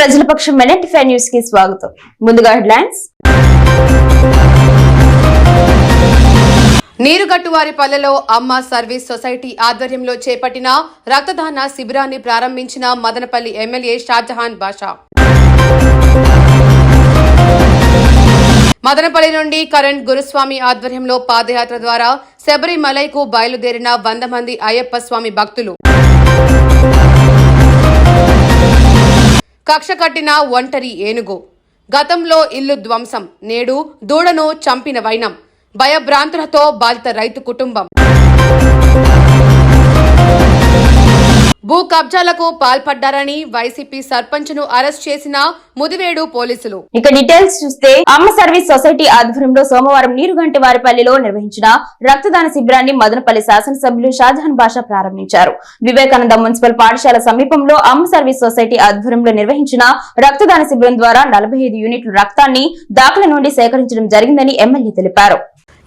ప్రజలపక్షం పక్షం ఫైవ్ న్యూస్కి స్వాగతం. ముందుగా హెడ్లైన్స్. నీరుగట్టువారిపల్లెలో అమ్మ సర్వీస్ సొసైటీ ఆధ్వర్యంలో చేపట్టిన రక్తదాన శిబిరాన్ని ప్రారంభించిన మదనపల్లి ఎమ్మెల్యే షాజహాన్ బాషా. మదనపల్లి నుండి కరణ్ గురుస్వామి ఆధ్వర్యంలో పాదయాత్ర ద్వారా శబరిమలైకు బయలుదేరిన వంద మంది అయ్యప్ప స్వామి భక్తులు. కక్ష కట్టిన ఒంటరి ఏనుగు. గతంలో ఇల్లు ధ్వంసం నేడు దూడను చంపిన వైనం భయభ్రాంతులతో బాధిత రైతు కుటుంబం. భూ కబ్జాలకు పాల్పడ్డారని వైసీపీ సర్పంచ్ను అరెస్ట్ చేసిన ముదివేడు పోలీసులు. ఇక డీటెయిల్స్ చూస్తే అమ్మ సర్వీస్ సొసైటీ ఆధ్వర్యంలో సోమవారం నీరుగంటి వారిపల్లిలో నిర్వహించిన రక్తదాన శిబిరాన్ని మదనపల్లి శాసనసభ్యులు షాజహాన్ బాషా ప్రారంభించారు. వివేకానంద మున్సిపల్ పాఠశాల సమీపంలో అమ్మ సర్వీస్ సొసైటీ ఆధ్వర్యంలో నిర్వహించిన రక్తదాన శిబిరం ద్వారా నలభై యూనిట్ల రక్తాన్ని దాఖల నుండి సేకరించడం జరిగిందని ఎమ్మెల్యే తెలిపారు.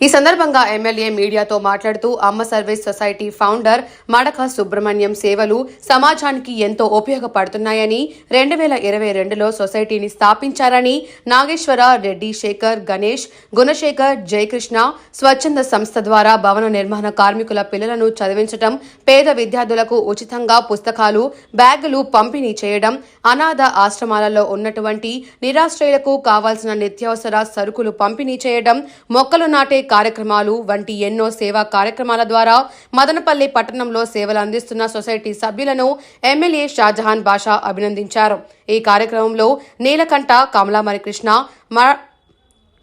ఈ సందర్భంగా ఎమ్మెల్యే మీడియాతో మాట్లాడుతూ అమ్మ సర్వీస్ సొసైటీ ఫౌండర్ మడక సుబ్రహ్మణ్యం సేవలు సమాజానికి ఎంతో ఉపయోగపడుతున్నాయని రెండు వేల ఇరవై రెండులో సొసైటీని స్థాపించారని నాగేశ్వర రెడ్డి శేఖర్ గణేష్ గుణశేఖర్ జయకృష్ణ స్వచ్ఛంద సంస్థ ద్వారా భవన నిర్మాణ కార్మికుల పిల్లలను చదివించడం పేద విద్యార్థులకు ఉచితంగా పుస్తకాలు బ్యాగులు పంపిణీ చేయడం అనాథ ఆశ్రమాలలో ఉన్నటువంటి నిరాశ్రయులకు కావాల్సిన నిత్యావసర సరుకులు పంపిణీ చేయడం మొక్కలు నాటే కార్యక్రమాలు వంటి ఎన్నో సేవా కార్యక్రమాల ద్వారా మదనపల్లి పట్టణంలో సేవలు అందిస్తున్న సొసైటీ సభ్యులను ఎమ్మెల్యే షాజహాన్ బాషా అభినందించారు. ఈ కార్యక్రమంలో నీలకంఠ కమలామరి కృష్ణ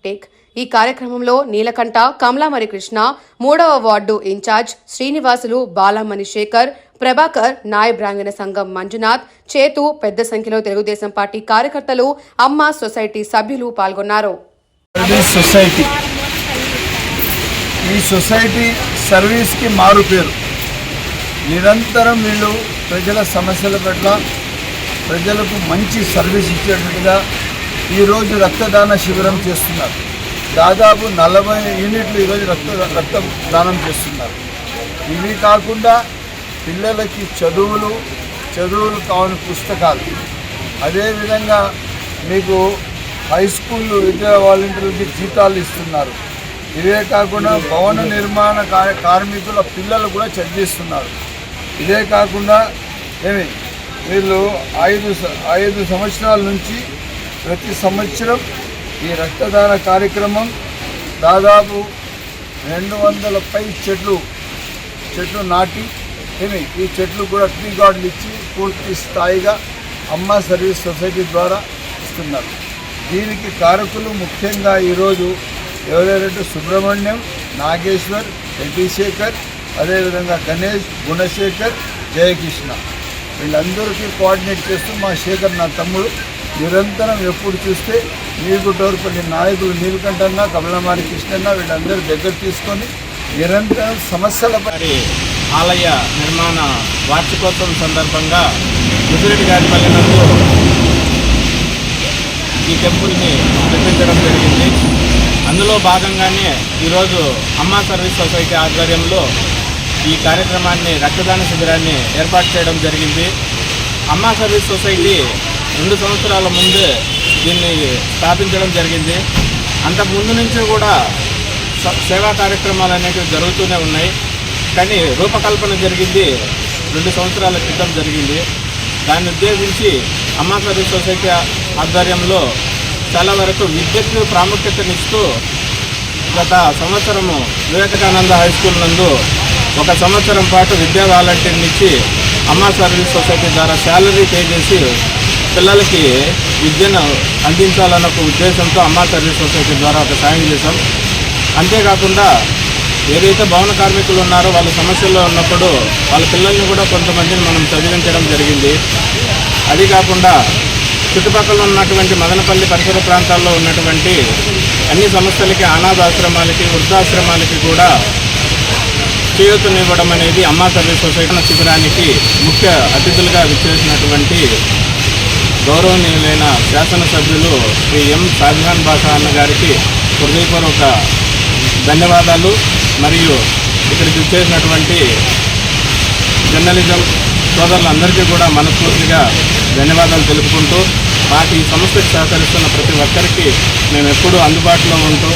టేక్. ఈ కార్యక్రమంలో నీలకంఠ కమలామరి కృష్ణ మూడవ ward in charge Srinivasulu Balamani Shekar Prabhakar నాయ బ్రాంగణ సంఘం మంజునాథ్ చేతు పెద్ద సంఖ్యలో తెలుగుదేశం పార్టీ కార్యకర్తలు అమ్మ సొసైటీ సభ్యులు పాల్గొన్నారు. సొసైటీ ఈ సొసైటీ సర్వీస్కి మారు పేరు. నిరంతరం వీళ్ళు ప్రజల సమస్యల పట్ల ప్రజలకు మంచి సర్వీస్ ఇచ్చేటట్టుగా ఈరోజు రక్తదాన శిబిరం చేస్తున్నారు. దాదాపు నలభై యూనిట్లు ఈరోజు రక్త రక్తదానం చేస్తున్నారు. ఇవి కాకుండా పిల్లలకి చదువులు చదువులు కావని పుస్తకాలు. అదేవిధంగా మీకు హై స్కూల్ విద్యా వాలంటీర్లకి జీతాలు ఇస్తున్నారు. ఇదే కాకుండా భవన నిర్మాణ కార్మికుల పిల్లలు కూడా చదివిస్తున్నారు ఇదే కాకుండా ఏమి? వీళ్ళు ఐదు ఐదు సంవత్సరాల నుంచి ప్రతి సంవత్సరం ఈ రక్తదాన కార్యక్రమం దాదాపు రెండు వందల పై చెట్లు చెట్లు నాటి ఏమి? ఈ చెట్లు కూడా ట్రీ గార్డులు ఇచ్చి పూర్తి స్థాయిగా అమ్మ సర్వీస్ సొసైటీ ద్వారా ఇస్తున్నారు. దీనికి కారకులు ముఖ్యంగా ఈరోజు ఎవరెవరంటే సుబ్రహ్మణ్యం నాగేశ్వర్ శేఖర్ అదేవిధంగా గణేష్ గుణశేఖర్ జయకృష్ణ. వీళ్ళందరికీ కోఆర్డినేట్ చేస్తూ మా శేఖర్ నా తమ్ముడు. నిరంతరం ఎప్పుడు చూస్తే నీగుటోరుపల్లి నాయకులు నీలకంఠన్న కమలమారి కృష్ణన్న వీళ్ళందరూ దగ్గర తీసుకొని నిరంతరం సమస్యలపై పరి ఆలయ నిర్మాణ వార్షికోత్సవం సందర్భంగా ముదిరెడ్డి గారి పల్లెనందు ఈ టెంపుల్ని నిర్మించడం జరిగింది. అందులో భాగంగానే ఈరోజు అమ్మా సర్వీస్ సొసైటీ ఆధ్వర్యంలో ఈ కార్యక్రమాన్ని రక్తదాన శిబిరాన్ని ఏర్పాటు చేయడం జరిగింది. అమ్మా సర్వీస్ సొసైటీ రెండు సంవత్సరాల ముందే దీన్ని స్థాపించడం జరిగింది. అంతకుముందు నుంచి కూడా సేవా కార్యక్రమాలు అనేవి జరుగుతూనే ఉన్నాయి. కానీ రూపకల్పన జరిగింది రెండు సంవత్సరాల క్రితం జరిగింది. దాన్ని ఉద్దేశించి అమ్మా సర్వీస్ సొసైటీ ఆధ్వర్యంలో చాలా వరకు విద్యకు ప్రాముఖ్యతనిస్తూ గత సంవత్సరము వివేకానంద హై స్కూల్ నందు ఒక సంవత్సరం పాటు విద్యా వాలంటీర్ని ఇచ్చి అమ్మా సర్వీస్ సొసైటీ ద్వారా శాలరీ పే చేసి పిల్లలకి విద్యను అందించాలన్న ఒక ఉద్దేశంతో అమ్మా సర్వీస్ సొసైటీ ద్వారా ఒక సాయం చేశాం. అంతేకాకుండా ఏదైతే భవన కార్మికులు ఉన్నారో వాళ్ళ సమస్యల్లో ఉన్నప్పుడు వాళ్ళ పిల్లల్ని కూడా కొంతమందిని మనం చదివించడం జరిగింది. అది కాకుండా చుట్టుపక్కల ఉన్నటువంటి మదనపల్లి పరిసర ప్రాంతాల్లో ఉన్నటువంటి అన్ని సంస్థలకి అనాథాశ్రమాలకి వృద్ధాశ్రమాలకి కూడా చేయూతనివ్వడం అనేది అమ్మా సర్వీస్ సొసైటీ శిబిరానికి ముఖ్య అతిథులుగా విచ్చేసినటువంటి గౌరవనీయులైన శాసనసభ్యులు శ్రీ ఎం షాజహాన్ బాషా అన్న గారికి హృదయపూర్వక ధన్యవాదాలు. మరియు ఇక్కడికి వచ్చేసినటువంటి జర్నలిజం సోదరులందరికీ కూడా మనస్ఫూర్తిగా ధన్యవాదాలు తెలుపుకుంటూ మాకు ఈ సంస్థకు సహకరిస్తున్న ప్రతి ఒక్కరికి మేము ఎప్పుడూ అందుబాటులో ఉంటూ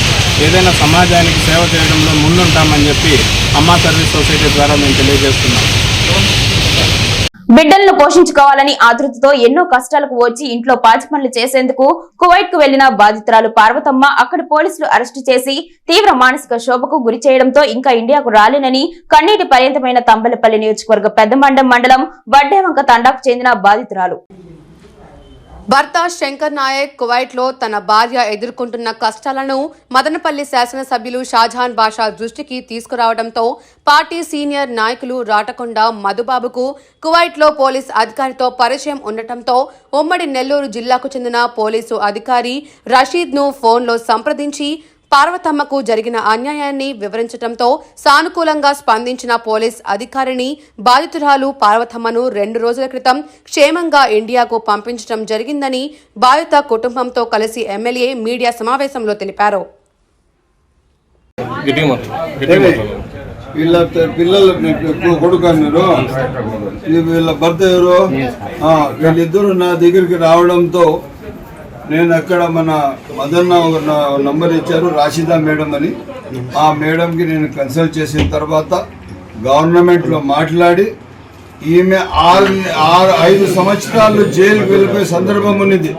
ఏదైనా సమాజానికి సేవ చేయడంలో ముందుంటామని చెప్పి అమ్మా సర్వీస్ సొసైటీ ద్వారా మేము తెలియజేస్తున్నాం. బిడ్డలను పోషించుకోవాలని ఆతృతతో ఎన్నో కష్టాలకు వచ్చి ఇంట్లో పాచి పనులు చేసేందుకు కువైట్కు వెళ్ళిన బాధితురాలు పార్వతమ్మ అక్కడి పోలీసులు అరెస్టు చేసి తీవ్ర మానసిక శోభకు గురి చేయడంతో ఇంకా ఇండియాకు రాలేనని కన్నీటి పర్యంతమైన తంబలపల్లి నియోజకవర్గ పెద్దమండం మండలం వడ్డేవంక తండాకు చెందిన బాధితురాలు. భర్త శంకర్ నాయక్ కువైట్లో తన భార్య ఎదుర్కొంటున్న కష్టాలను మదనపల్లి శాసనసభ్యులు షాజహాన్ బాషా దృష్టికి తీసుకురావడంతో పార్టీ సీనియర్ నాయకులు రాటకొండ మధుబాబుకు కువైట్లో పోలీస్ అధికారితో పరిచయం ఉండటంతో ఉమ్మడి నెల్లూరు జిల్లాకు చెందిన పోలీసు అధికారి రషీద్ను ఫోన్లో సంప్రదించి పార్వతమ్మకు జరిగిన అన్యాయాన్ని వివరించడంతో సానుకూలంగా స్పందించిన పోలీస్ అధికారిని బాధితురాలు పార్వతమ్మను రెండు రోజుల క్రితం క్షేమంగా ఇండియాకు పంపించడం జరిగిందని బాధిత కుటుంబంతో కలిసి ఎమ్మెల్యే మీడియా సమావేశంలో తెలిపారు. వీళ్ళ పిల్లలు కొడుకు ఇది వీళ్ళ భర్త ఎవరు? వీళ్ళిద్దరు నా దగ్గరికి రావడంతో నేను అక్కడ మన మదన్న ఒక నంబర్ ఇచ్చారు రాషిదా మేడం అని. ఆ మేడంకి నేను కన్సల్ట్ చేసిన తర్వాత గవర్నమెంట్లో మాట్లాడి ఈమె ఆరు ఆరు ఐదు సంవత్సరాలు జైలుకి వెళ్ళిపోయే సందర్భం ఉన్నది.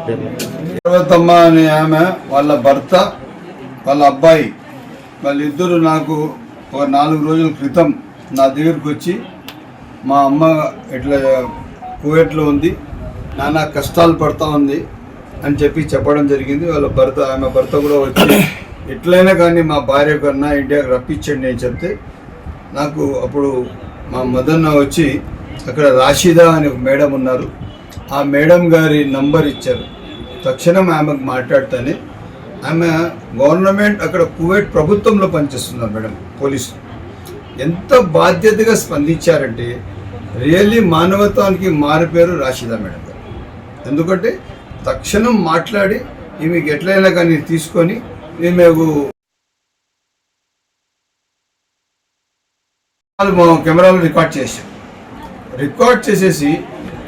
పర్వతమ్మ అనే ఆమె వాళ్ళ భర్త వాళ్ళ అబ్బాయి వాళ్ళిద్దరు నాకు ఒక నాలుగు రోజుల క్రితం నా దగ్గరికి వచ్చి మా అమ్మ ఇట్లా కువైట్లో ఉంది నానా కష్టాలు పడతా ఉంది అని చెప్పి చెప్పడం జరిగింది. వాళ్ళ భర్త ఆమె భర్త కూడా వచ్చి ఎట్లయినా కానీ మా భార్య కన్నా ఇండియాకి రప్పించండి నేను చెప్తే నాకు అప్పుడు మా మదన్న వచ్చి అక్కడ రాషిదా అనే ఒక మేడం ఉన్నారు. ఆ మేడం గారి నంబర్ ఇచ్చారు. తక్షణం ఆమెకు మాట్లాడితేనే ఆమె గవర్నమెంట్ అక్కడ కువైట్ ప్రభుత్వంలో పనిచేస్తున్నారు మేడం పోలీసులు ఎంత బాధ్యతగా స్పందించారంటే రియల్లీ మానవత్వానికి మారిపోయారు రాషిదా మేడం గారు. ఎందుకంటే తక్షణం మాట్లాడి మీకు ఎట్లయినా కానీ తీసుకొని మేము కెమెరాలు కెమెరాలో రికార్డ్ చేశాం రికార్డ్ చేసేసి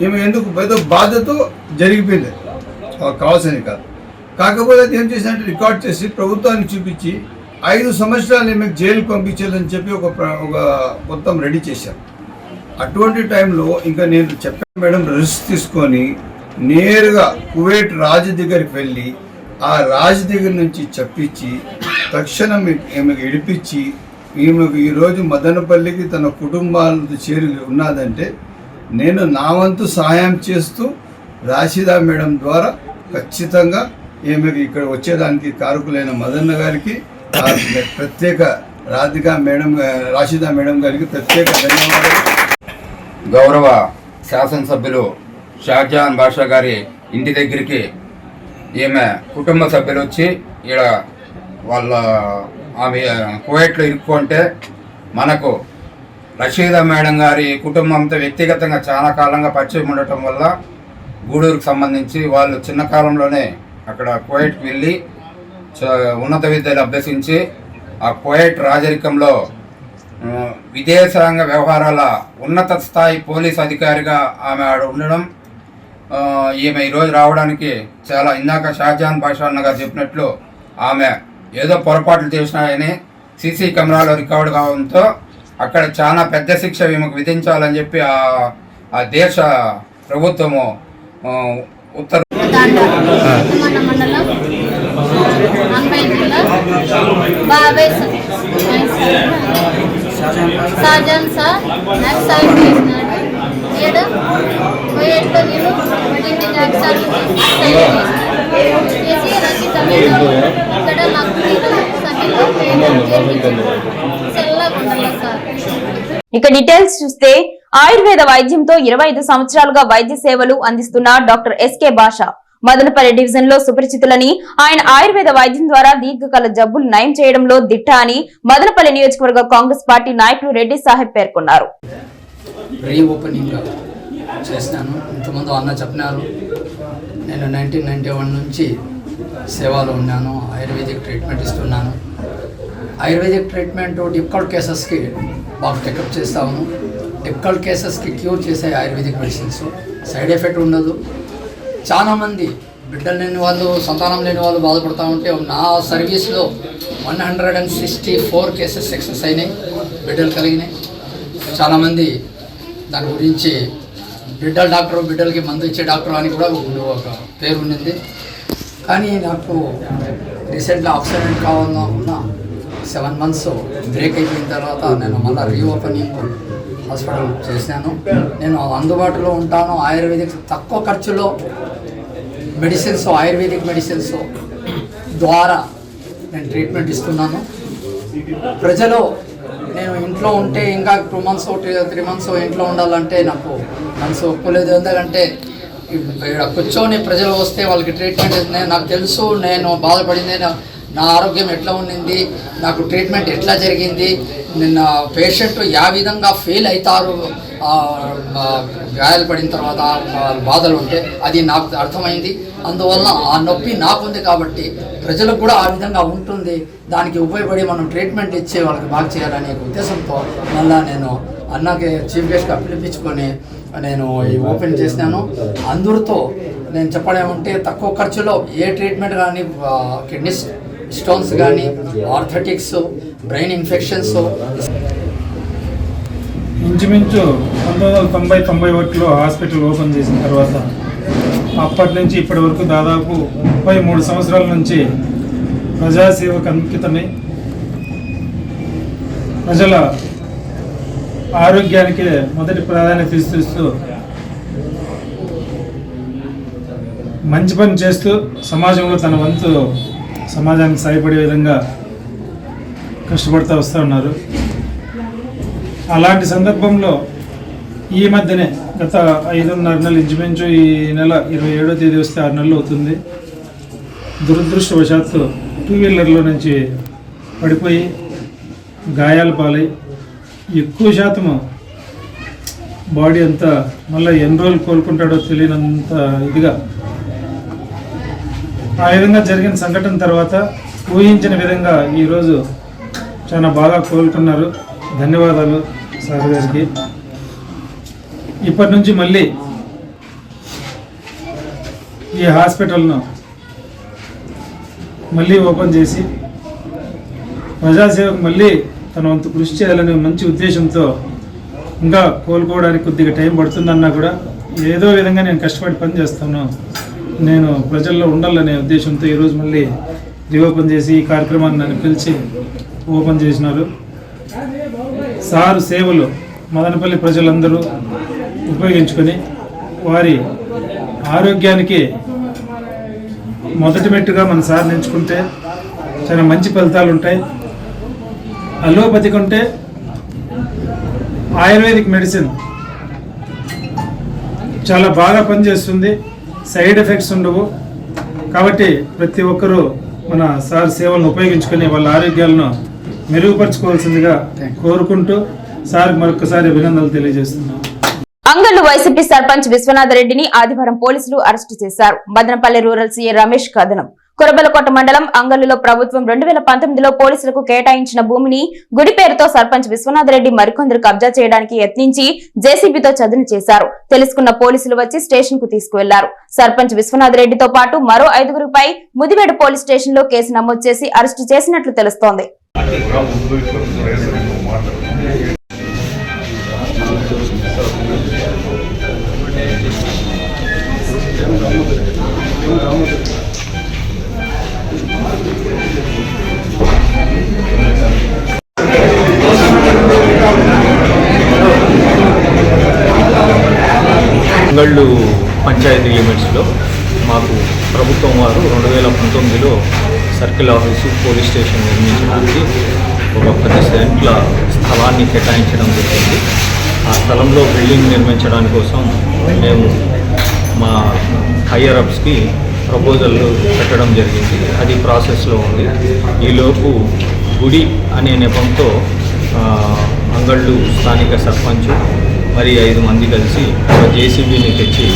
ఈమె ఎందుకు ఏదో బాధతో జరిగిపోయింది. కావాల్సింది కాదు. కాకపోతే ఏం చేసినట్టు రికార్డ్ చేసి ప్రభుత్వాన్ని చూపించి ఐదు సంవత్సరాలు ఈమెకు జైలుకు పంపించాలని చెప్పి ఒక ఒక మొత్తం రెడీ చేశాం అటువంటి టైంలో ఇంకా నేను చెప్పాను మేడం రిస్క్ తీసుకొని నేరుగా కువైట్ రాజు దగ్గరికి వెళ్ళి ఆ రాజు దగ్గర నుంచి చెప్పించి తక్షణం ఈమెకు ఇడిపించి ఈమెకు ఈరోజు మదనపల్లికి తన కుటుంబాలతో చేరి ఉన్నదంటే నేను నా వంతు సహాయం చేస్తూ రాషిదా మేడం ద్వారా ఖచ్చితంగా ఈమెకు ఇక్కడ వచ్చేదానికి కారకులైన మదన్న గారికి ప్రత్యేక రాధిక మేడం రాషిదా మేడం గారికి ప్రత్యేక ధన్యవాదాలు. గౌరవ శాసనసభ్యులు షాజహాన్ బాషా గారి ఇంటి దగ్గరికి ఈమె కుటుంబ సభ్యులు వచ్చి ఈడ వాళ్ళ ఆమె కువైట్లో ఇరుక్కుంటే మనకు రషీదా మేడం గారి కుటుంబంతో వ్యక్తిగతంగా చాలా కాలంగా పరిచయం ఉండటం వల్ల గూడూరుకు సంబంధించి వాళ్ళు చిన్న కాలంలోనే అక్కడ కువైట్కి వెళ్ళి చ- ఉన్నత విద్యలు అభ్యసించి ఆ కువైట్ రాజరికంలో విదేశాంగ వ్యవహారాల ఉన్నత స్థాయి పోలీస్ అధికారిగా ఆమె ఆడ ఉండడం ఈమె ఈరోజు రావడానికి చాలా ఇందాక షాజహాన్ బాషా అన్న గారు చెప్పినట్లు ఆమె ఏదో పొరపాట్లు చేసినాయని సీసీ కెమెరాలో రికార్డు కావడంతో అక్కడ చాలా పెద్ద శిక్ష ఈమెకు విధించాలని చెప్పి ఆ దేశ ప్రభుత్వము ఆ, ఉత్తర్వు సార్ నేను చేసి ఇక్కడ నాకు ఇక డీటెయిల్స్ చూస్తే ఆయుర్వేద వైద్యంతో ఇరవై ఐదు సంవత్సరాలుగా వైద్య సేవలు అందిస్తున్న డాక్టర్ ఎస్కే భాష మదనపల్లి డివిజన్లో సుపరిచితులని ఆయన ఆయుర్వేద వైద్యం ద్వారా దీర్ఘకాల జబ్బులు నయం చేయడంలో దిట్ట అని మదనపల్లి నియోజకవర్గ కాంగ్రెస్ పార్టీ నాయకులు రెడ్డి సాహెబ్ పేర్కొన్నారు. చేసినాను ఇంతకుముందు అన్న చెప్పినారు నేను నైన్టీన్ నైంటీ వన్ నుంచి సేవలో ఉన్నాను ఆయుర్వేదిక్ ట్రీట్మెంట్ ఇస్తున్నాను. ఆయుర్వేదిక్ ట్రీట్మెంట్ డిఫికల్ట్ కేసెస్కి బాగా టెకప్ చేస్తాము. డిఫికల్ట్ కేసెస్కి క్యూర్ చేసే ఆయుర్వేదిక్ మెడిసిన్స్ సైడ్ ఎఫెక్ట్ ఉండదు. చాలామంది బిడ్డలు లేని వాళ్ళు సంతానం లేని వాళ్ళు బాధపడుతూ ఉంటే నా సర్వీస్లో one hundred and sixty four cases success అయినాయి బిడ్డలు కలిగినాయి. చాలామంది దాని గురించి బిడ్డల డాక్టర్ బిడ్డలకి మందు ఇచ్చే డాక్టర్ అని కూడా ఒక పేరు ఉండింది కానీ నాకు రీసెంట్గా ఆక్సిడెంట్ కావాలన్నా ఉన్న సెవెన్ మంత్స్ బ్రేక్ అయిపోయిన తర్వాత నేను మళ్ళీ రీఓపెనింగ్ హాస్పిటల్ చేశాను. నేను అందుబాటులో ఉంటాను ఆయుర్వేదిక్ తక్కువ ఖర్చులో మెడిసిన్స్ ఆయుర్వేదిక్ మెడిసిన్స్ ద్వారా నేను ట్రీట్మెంట్ ఇస్తున్నాను. ప్రజలు నేను ఇంట్లో ఉంటే ఇంకా టూ మంత్స్ త్రీ మంత్స్ ఇంట్లో ఉండాలంటే నాకు మనసు ఒప్పుకోలేదు. ఎందుకంటే కూర్చొని ప్రజలు వస్తే వాళ్ళకి ట్రీట్మెంట్ నేను నాకు తెలుసు నేను బాధపడింది నా- నా ఆరోగ్యం ఎట్లా ఉండింది నాకు ట్రీట్మెంట్ ఎట్లా జరిగింది. నిన్న పేషెంట్ యా విధంగా ఫీల్ అవుతారు. గాయాలు పడిన తర్వాత బాధలు ఉంటే అది నాకు అర్థమైంది. అందువల్ల ఆ నొప్పి నాకుంది కాబట్టి ప్రజలకు కూడా ఆ విధంగా ఉంటుంది. దానికి ఉపయోగపడి మనం ట్రీట్మెంట్ ఇచ్చే వాళ్ళకి బాగా చేయాలనే ఉద్దేశంతో మళ్ళా నేను అన్నకి చీఫ్ గెస్ట్గా పిలిపించుకొని నేను ఓపెన్ చేసినాను. అందరితో నేను చెప్పడేమంటే తక్కువ ఖర్చులో ఏ ట్రీట్మెంట్ కానీ కిడ్నీ స్టోన్స్ కానీ ఆర్థెటిక్స్ బ్రెయిన్ ఇన్ఫెక్షన్స్ ఇంచుమించు పంతొమ్మిది వందల తొంభై తొంభై ఒకటిలో హాస్పిటల్ ఓపెన్ చేసిన తర్వాత అప్పటి నుంచి ఇప్పటి వరకు దాదాపు ముప్పై మూడు సంవత్సరాల నుంచి ప్రజాసేవకు అంకితమై ప్రజల ఆరోగ్యానికి మొదటి ప్రాధాన్యత ఇస్తూ మంచి పని చేస్తూ సమాజంలో తన వంతు సమాజానికి సహాయపడే విధంగా కష్టపడుతూ వస్తూ ఉన్నారు. అలాంటి సందర్భంలో ఈ మధ్యనే గత ఐదున్నర నెలలు ఇంచుమించు ఈ నెల ఇరవై ఏడో తేదీ వస్తే ఆరు నెలలు అవుతుంది. దురదృష్టవశాత్తు టూ వీలర్లో నుంచి పడిపోయి గాయాల పాలై ఎక్కువ శాతము బాడీ అంతా మళ్ళీ ఎన్ని రోజులు కోలుకుంటాడో తెలియనంత ఇదిగా ఆ విధంగా జరిగిన సంఘటన తర్వాత ఊహించిన విధంగా ఈరోజు చాలా బాగా కోలుకున్నారు. ధన్యవాదాలు. సార్ గారికి. ఇప్పటి నుంచి మళ్ళీ ఈ హాస్పిటల్ను మళ్ళీ ఓపెన్ చేసి ప్రజాసేవకు మళ్ళీ తన వంతు కృషి చేయాలనే మంచి ఉద్దేశంతో ఇంకా కోలుకోవడానికి కొద్దిగా టైం పడుతుందన్నా కూడా ఏదో విధంగా నేను కష్టపడి పని చేస్తాను. నేను ప్రజల్లో ఉండాలనే ఉద్దేశంతో ఈరోజు మళ్ళీ రీఓపెన్ చేసి ఈ కార్యక్రమాన్ని నన్ను పిలిచి ఓపెన్ చేసినారు. సారు సేవలు మదనపల్లి ప్రజలందరూ ఉపయోగించుకొని వారి ఆరోగ్యానికి మొదటి మెట్టుగా మన సార్ ఎంచుకుంటే చాలా మంచి ఫలితాలు ఉంటాయి. అలోపతికి ఉంటే ఆయుర్వేదిక్ మెడిసిన్ చాలా బాగా పనిచేస్తుంది. సైడ్ ఎఫెక్ట్స్ ఉండవు. కాబట్టి ప్రతి ఒక్కరూ మన సార్ సేవలను ఉపయోగించుకొని వాళ్ళ ఆరోగ్యాలను మెరుగుపరచుకోవాల్సిందిగా కోరుకుంటూ సార్ మరొకసారి అభినందనలు తెలియజేస్తున్నాను అంగళ్ళు వైసీపీ సర్పంచ్ విశ్వనాథ్ రెడ్డిని ఆదివారం పోలీసులు అరెస్టు చేశారు. మదనపల్లి రూరల్ సీఏ రమేష్ కథనం. కురబలకోట మండలం అంగళ్ళులో ప్రభుత్వం రెండు వేల పంతొమ్మిదిలో పోలీసులకు కేటాయించిన భూమిని గుడి పేరుతో సర్పంచ్ విశ్వనాథ్ రెడ్డి మరికొందరు కబ్జా చేయడానికి యత్నించి జేసీబీతో చదును చేశారు. తెలుసుకున్న పోలీసులు వచ్చి స్టేషన్కు తీసుకువెళ్ళారు. సర్పంచ్ విశ్వనాథ్ రెడ్డితో పాటు మరో ఐదుగురిపై ముదివేడు పోలీస్ స్టేషన్లో కేసు నమోదు చేసి అరెస్టు చేసినట్లు తెలుస్తోంది. పంచాయతీ లిమిట్స్లో మాకు ప్రభుత్వం వారు రెండు వేల పంతొమ్మిదిలో సర్కిల్ ఆఫీసు పోలీస్ స్టేషన్ నిర్మించడానికి ఒక పది సెంట్ల స్థలాన్ని కేటాయించడం జరిగింది. ఆ స్థలంలో బిల్డింగ్ నిర్మించడానికి కోసం మేము మా హయ్యర్ అప్స్కి ప్రపోజల్లు పెట్టడం జరిగింది. అది ప్రాసెస్లో ఉంది. ఈలోపు గుడి అనే నెపంతో అంగళ్ళు స్థానిక సర్పంచ్ మరి ఐదు మంది కలిసి ఒక జేసీబీని తెచ్చి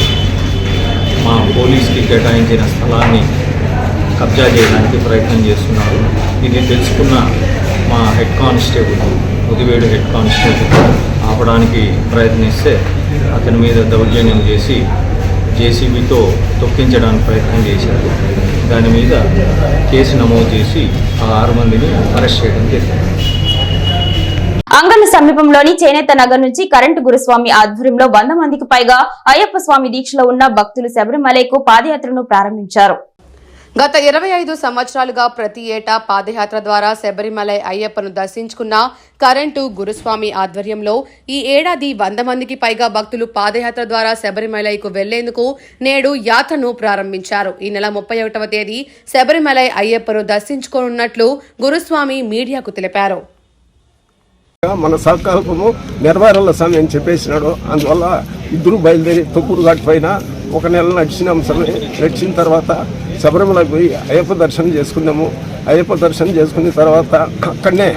మా పోలీస్కి కేటాయించిన స్థలాన్ని కబ్జా చేయడానికి ప్రయత్నం చేస్తున్నారు. ఇది తెలుసుకున్న మా హెడ్ కానిస్టేబుల్ ఉదివేడు హెడ్ కానిస్టేబుల్ ఆపడానికి ప్రయత్నిస్తే అతని మీద దౌర్జన్యం చేసి జేసీబీతో తొక్కించడానికి ప్రయత్నం చేశారు. దాని మీద కేసు నమోదు చేసి ఆ ఆరు మందిని అరెస్ట్ చేయడం జరిగింది. అంగళ్ళ సమీపంలోని చేనేత నగర్ నుంచి కరెంటు గురుస్వామి ఆధ్వర్యంలో వంద మందికి పైగా అయ్యప్ప స్వామి దీక్షలో ఉన్న భక్తులు శబరిమలైకు పాదయాత్రను ప్రారంభించారు. గత ఇరవై ఐదు సంవత్సరాలుగా ప్రతి ఏటా పాదయాత్ర ద్వారా శబరిమలై అయ్యప్పను దర్శించుకున్న కరెంటు గురుస్వామి ఆధ్వర్యంలో ఈ ఏడాది వంద మందికి పైగా భక్తులు పాదయాత్ర ద్వారా శబరిమలైకు వెళ్ళేందుకు నేడు యాత్రను ప్రారంభించారు. ఈ నెల ముప్పై ఒకటవ తేదీ శబరిమలై అయ్యప్పను దర్శించుకోనున్నట్లు గురుస్వామి మీడియాకు తెలిపారు. మన సంకల్పము నెరవేరాల సమయం చెప్పేసినాడు. అందువల్ల ఇద్దరు బయలుదేరి తొక్కుడు ఘాట్ పైన ఒక నెల నడిచినాం సరే నడిచిన తర్వాత శబరిమల పోయి అయ్యప్ప దర్శనం చేసుకున్నాము. అయ్యప్ప దర్శనం చేసుకున్న తర్వాత అక్కడనే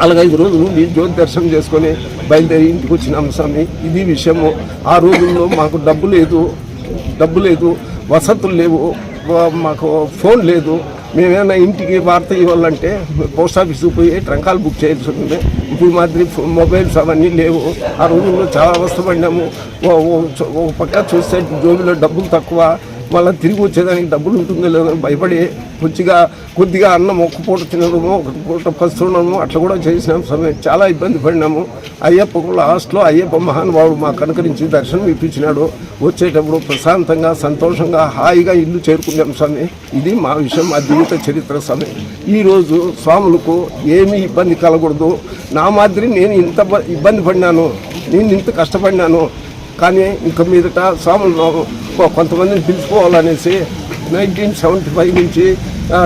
నాలుగైదు రోజులు మీ జ్యోతి దర్శనం చేసుకొని బయలుదేరి ఇంటికి వచ్చినాం స్వామి. ఇది విషయము. ఆ రోజుల్లో మాకు డబ్బు లేదు. డబ్బు లేదు. వసతులు లేవు. మాకు ఫోన్ లేదు. మేమేమైనా ఇంటికి వార్త ఇవ్వాలంటే పోస్ట్ ఆఫీస్కి పోయి ట్రంకాలు బుక్ చేయాల్సి ఉంటుంది. ఇప్పుడు మాదిరి మొబైల్స్ అవన్నీ లేవు. ఆ రోజుల్లో చాలా అవస్థపడినాము ఒక పక్క చూస్తే జోబిలో డబ్బులు తక్కువ. మళ్ళీ తిరిగి వచ్చేదానికి డబ్బులు ఉంటుందో లేదో అని భయపడి కొద్దిగా కొద్దిగా అన్నం ఒక్క పూట తినడము ఒక పూట పస్తున్నాము అట్లా కూడా చేసినాం. సమయం చాలా ఇబ్బంది పడినాము. అయ్యప్పకు లాస్ట్లో అయ్యప్ప మహానుభావుడు మా అనుకరించి దర్శనం ఇప్పించినాడు. వచ్చేటప్పుడు ప్రశాంతంగా సంతోషంగా హాయిగా ఇల్లు చేరుకున్నాం స్వామి. ఇది మా విషయం మా జీవిత చరిత్ర స్వామి. ఈరోజు స్వాములకు ఏమీ ఇబ్బంది కలగకూడదు. నా మాదిరి నేను ఇంత ఇబ్బంది పడినాను. నేను ఇంత కష్టపడినాను. కానీ ఇంక మీదట స్వాములు కొంతమందిని పిలుచుకోవాలనేసి నైన్టీన్ సెవెంటీ ఫైవ్ నుంచి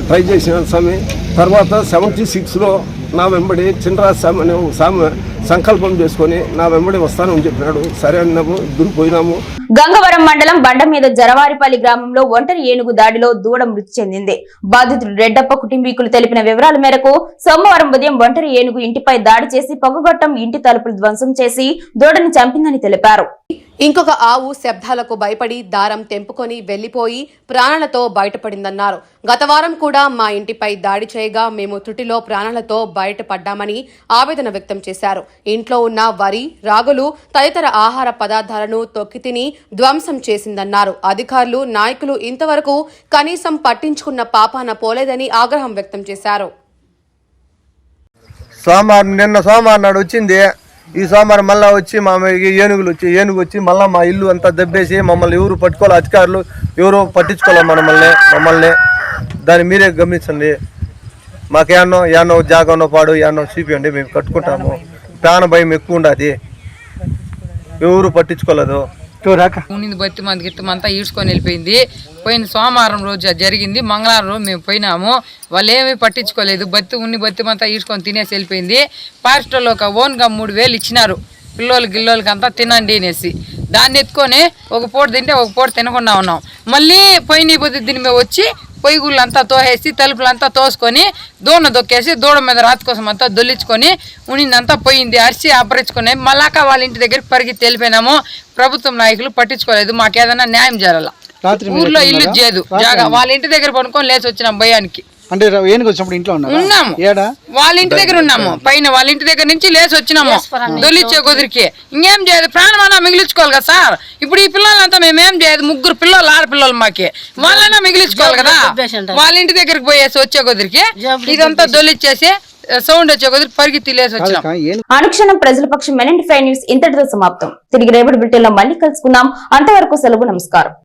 ట్రై చేసిన స్వామి. తర్వాత సెవెంటీ సిక్స్లో నా వెంబడి చినరాజ్ స్వామి అనే స్వామి సంకల్పం చేసుకొని నా వెంబడి వస్తానని చెప్పినాడు. సరే అన్నాము దూరిపోయినాము గంగవరం మండలం బండ మీద జరవారిపల్లి గ్రామంలో ఒంటరి ఏనుగు దాడిలో దూడ మృతి చెందింది. బాధితుడు రెడ్డప్ప కుటుంబీకులు తెలిపిన వివరాల మేరకు సోమవారం ఉదయం ఒంటరి ఏనుగు ఇంటిపై దాడి చేసి పొగగొట్టం ఇంటి తలుపులు ధ్వంసం చేసి దూడను చంపిందని తెలిపారు. ఇంకొక ఆవు శబ్దాలకు భయపడి దారం తెంపుకొని వెళ్ళిపోయి ప్రాణాలతో బయటపడిందన్నారు. గత వారం కూడా మా ఇంటిపై దాడి చేయగా మేము తుటిలో ప్రాణాలతో బయటపడ్డామని ఆవేదన వ్యక్తం చేశారు. ఇంట్లో ఉన్న వరి రాగులు తదితర ఆహార పదార్థాలను తొక్కి తిని ధ్వంసం చేసిందన్నారు. అధికారులు నాయకులు ఇంతవరకు కనీసం పట్టించుకున్న పాపాన పోలేదని ఆగ్రహం వ్యక్తం చేశారు. సోమవారం నిన్న సోమవారం నాడు వచ్చింది. ఈ సోమవారం మళ్ళీ వచ్చి మా ఏనుగులు వచ్చి ఏనుగు వచ్చి మళ్ళీ మా ఇల్లు అంతా దెబ్బేసి మమ్మల్ని ఎవరు పట్టుకోవాలి అధికారులు ఎవరు పట్టించుకోవాలి మనమల్ని మమ్మల్ని. దాన్ని మీరే గమనించండి. మాకు మాకేమన్నా ఏమన్నా జాగన్నో పాడు ఏమన్నా చూపించండి మేము కట్టుకుంటాము. ప్రాణ భయం ఎక్కువ ఉండదు. ఎవరు పట్టించుకోలేదు. ఉన్నింది బత్తి మంది గిత్తం అంతా ఈడ్చుకొని వెళ్ళిపోయింది. పోయిన సోమవారం రోజు జరిగింది. మంగళవారం రోజు మేము పోయినాము. వాళ్ళు ఏమీ పట్టించుకోలేదు. బత్తి ఉన్ని బత్తి అంతా ఈడ్చుకొని తినేసి వెళ్ళిపోయింది. ఫారెస్ట్ ఒక ఓన్గా మూడు వేలు ఇచ్చినారు. పిల్లోళ్ళు గిల్లోళ్ళకి అంతా తినండి అనేసి. దాన్ని ఎత్తుకొని ఒక పూట తింటే ఒక పూట తినకుండా ఉన్నాం. మళ్ళీ పోయిన పొద్దు దీని మీద వచ్చి పొయ్యి అంతా తోసేసి తలుపులంతా తోసుకొని దూడ దొక్కేసి దూడ మీద రాతి కోసం అంతా దొల్లించుకొని ఉనిందంతా పోయింది అరిసి అపరించుకొని మళ్ళాక వాళ్ళ ఇంటి దగ్గరికి పరిగెత్తి వెళ్ళిపోయినాము ప్రభుత్వం నాయకులు పట్టించుకోలేదు మాకేదైనా న్యాయం జరగాల. ఊర్లో ఇల్లు చేయదు జాగా వాళ్ళ ఇంటి దగ్గర పడుకొని లేచి వచ్చినాం భయానికి. అంటే ఏనుగు వచ్చినప్పుడు ఇంట్లో ఉన్నా ఉన్నాము. ఏడా? వాళ్ళ ఇంటి దగ్గర ఉన్నాము. పైన వాళ్ళ ఇంటి దగ్గర నుంచి లేచి వచ్చినాము. దొలిచ్చే కుదిరికి ఇంకేం చేయదు? ప్రాణమన్నా మిగిలించుకోవాలి కదా సార్. ఇప్పుడు ఈ పిల్లలంతా మేమేం చేయదు? ముగ్గురు పిల్లలు ఆడపిల్లలు మాకి. వాళ్ళైనా మిగిలించుకోవాలి కదా. వాళ్ళ ఇంటి దగ్గరికి పోయేసి వచ్చే కుదిరికి ఇదంతా దొలిచ్చేసి సౌండ్ వచ్చే కుదిరికి పరిగెత్తి లేసి వచ్చినాం. అనుక్షణం ప్రజల పక్షం మెన్ ఫైవ్ న్యూస్ ఇంతటితో సమాప్తం. తిరిగి రేపటి బ్రిటన్లో మళ్ళీ కలుసుకుందాం. అంతవరకు సెలవు నమస్కారం.